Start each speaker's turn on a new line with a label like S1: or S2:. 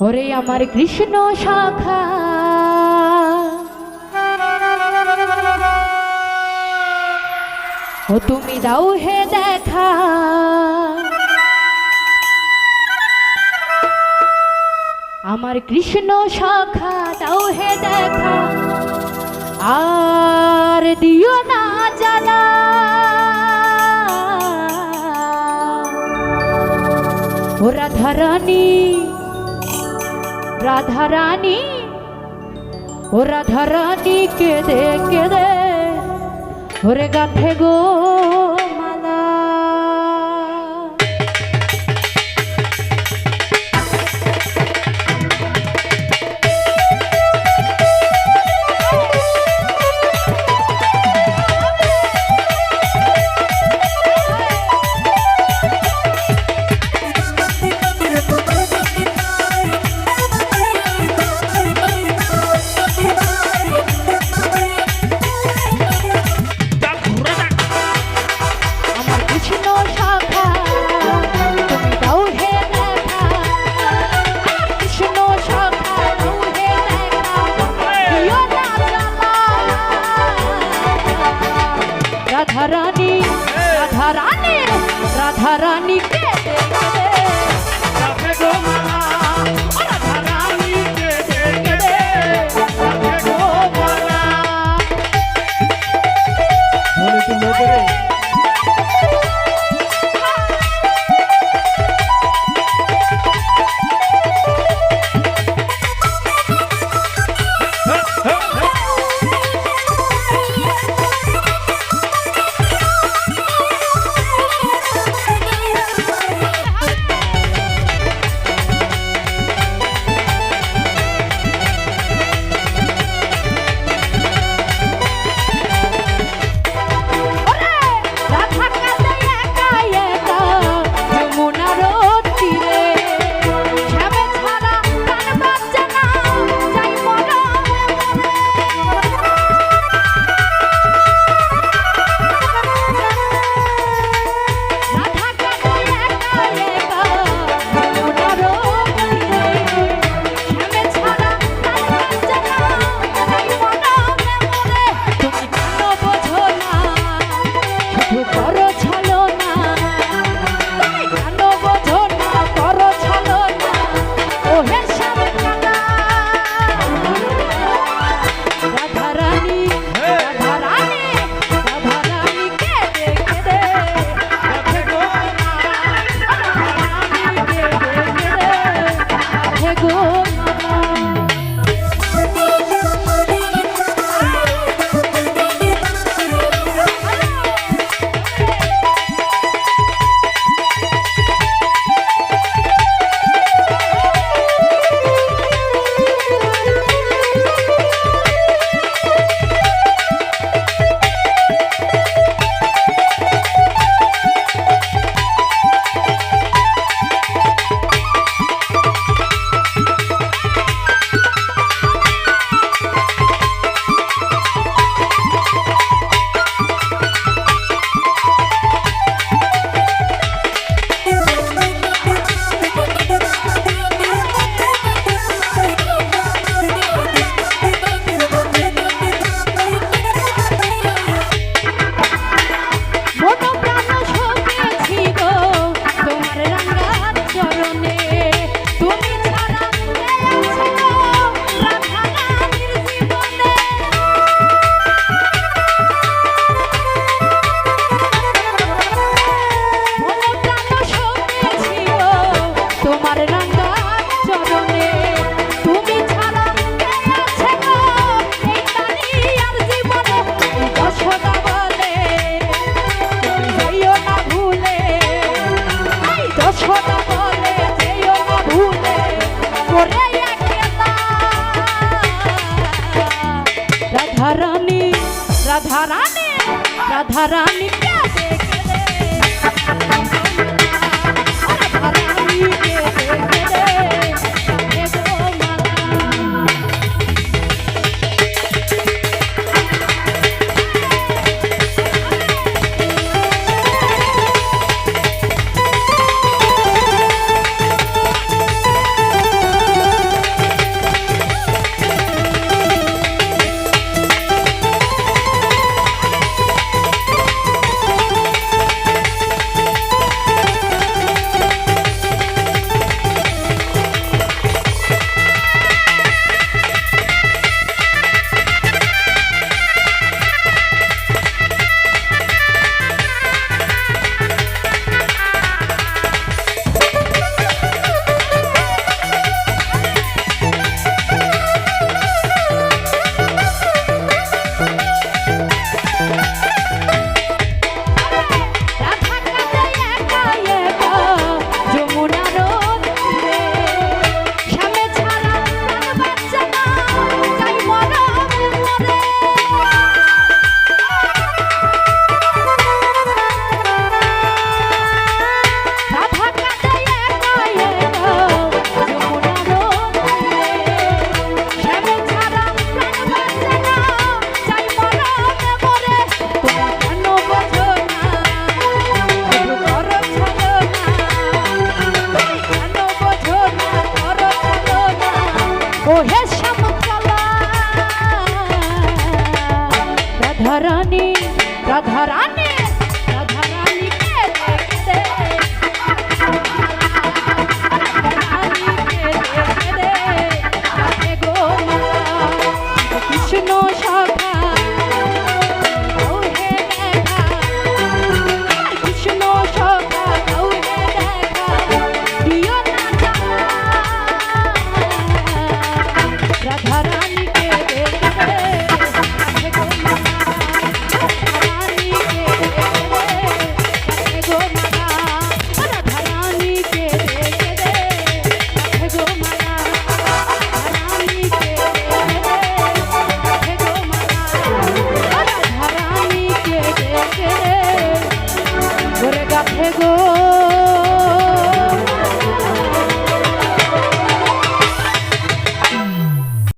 S1: ওরে আমার কৃষ্ণ শাখা। ও তুমি দাও হে দেখা। আমার কৃষ্ণ শাখা দাও হে দেখা। আর দিও না জানা ওরা ধরানী রাধারানী ও রাধারানী কেঁদে কেঁদে ওরে গাথে গো। রাধারানী রাধারানী রাধারানী কে দেবে राधा रानी राधा रानी। क्या ধরান